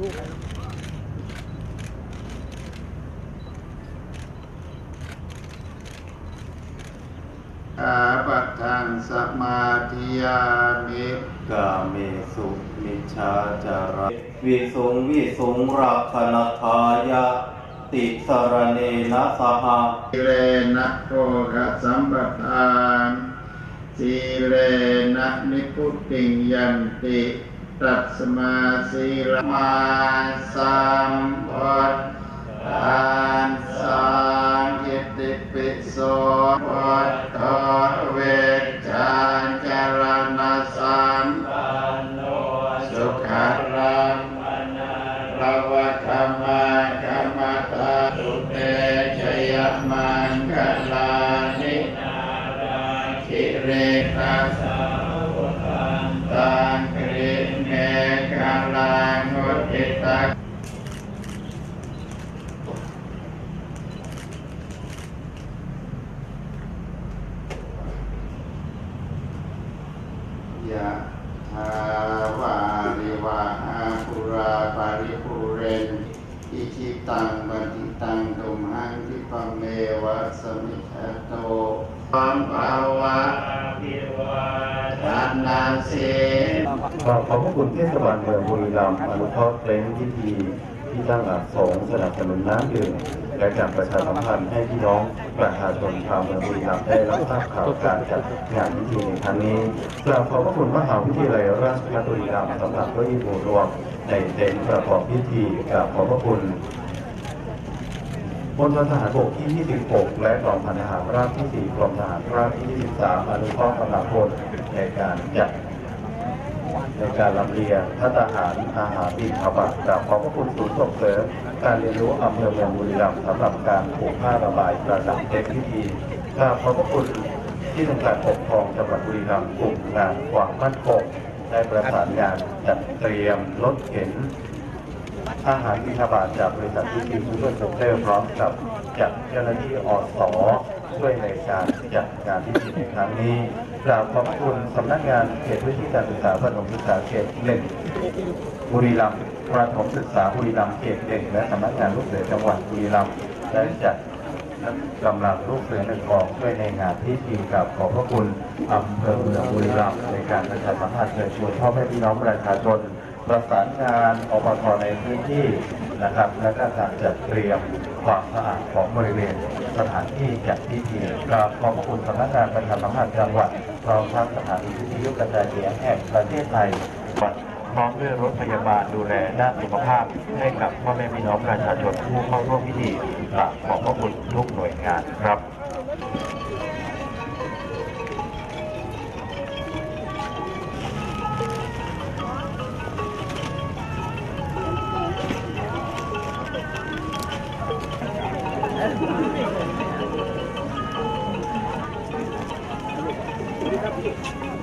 ลูกอาปัทังสมาธิยามิกาเมสุมิชาจาระวิสุงวิสุงรักขณทายะ ติสรเนนะสหะสีเลนะโภคสัมปทานสีเลนะนิพุตติงยันติ ตัสมาสีลมาสัมพุทธานสังกิติปิโสพุทธเวชานจารณสัมปันโนสุขารังมนาลวะธรรมะกรรมตาสุเตชยมังคลานินาราคิเรตัสสาวกังตังกริเนกาลังอุทิตัก ยะทาวาริวาหาปุรา ปาริปุเรนอิชิตังบันทิตังตุมหังทิปะเมวะสมิทะโตปัมภาวะทานาเสขอขอบพระคุณเทศบาลเมืองบุรีรัมย์อนุเคราะห์เพลงพิธี ที่ตั้งอาสงสนับสนุนน้ำดื่มและการประชาสัมพันธ์ให้พี่น้องประชาชนชาวเมืองบุรีรัมย์ได้รับทราบข่าวการจัดงานพิธีในครั้งนี้กราบขอบพระคุณมหาวิทยาลัยราชภัฏบุรีรัมย์สำหรับเก้าอี้หมู่รวมในเต็นท์ประกอบพิธีกราบขอบพระคุณมณฑลทหารบกที่ 26 และกองพันทหารราบที่ 4 กรมทหารราบที่ 23อนุเคราะห์กำลังพลในการจัด ในการลำเลียงพัฒหารอาหารบินขบัตจากขอบพระคุณศูนย์ส่งเสริมการเรียนรู้อำเภอเมืองบุรีรัมย์สำหรับการผูกผ้าระบายประดับเต็มพิธีกราบขอบพระคุณที่ทำการปกครองจังหวัดบุรีรัมย์กลุ่มงานความมั่นคงได้ประสานงานจัดเตรียมรถเข็น อาหารบิณฑบาตจากบริษัทที่ทีมเพื่อนเซ็นเตอร์พร้อมกับจัดเจ้าหน้าที่อสช่วยในการจัดงานพิธีในครั้งนี้กราบขอบคุณสำนักงานเขตพื้นที่การศึกษาประถมศึกษาเขตหนึ่งบุรีรัมย์ประถมศึกษาบุรีรัมย์เขตหนึ่งและสำนักงานลูกเสือจังหวัดบุรีรัมย์ได้จัดกำลังลูกเสือหนึ่งกองช่วยในงานพิธีกับขอบพระคุณอำเภอเมืองบุรีรัมย์ในการประชาสัมพันธ์เชิญชวนพ่อแม่พี่น้องประชาชน ประสานงานอปทในพื้นที่นะครับ และก็การจัดเตรียมความสะอาดของบริเวณสถานที่จัดพิธีกราบขอบพระคุณสำนักงานประชาสัมพันธ์จังหวัดพร้อมทั้งสถานีวิทยุกระจายเสียงแห่งประเทศไทยพร้อมด้วยรถพยาบาลดูแลด้านสุขภาพ ให้กับพ่อแม่พี่น้องประชาชนผู้เข้าร่วมพิธีกราบขอบพระคุณทุกหน่วยงานครับ Thank you.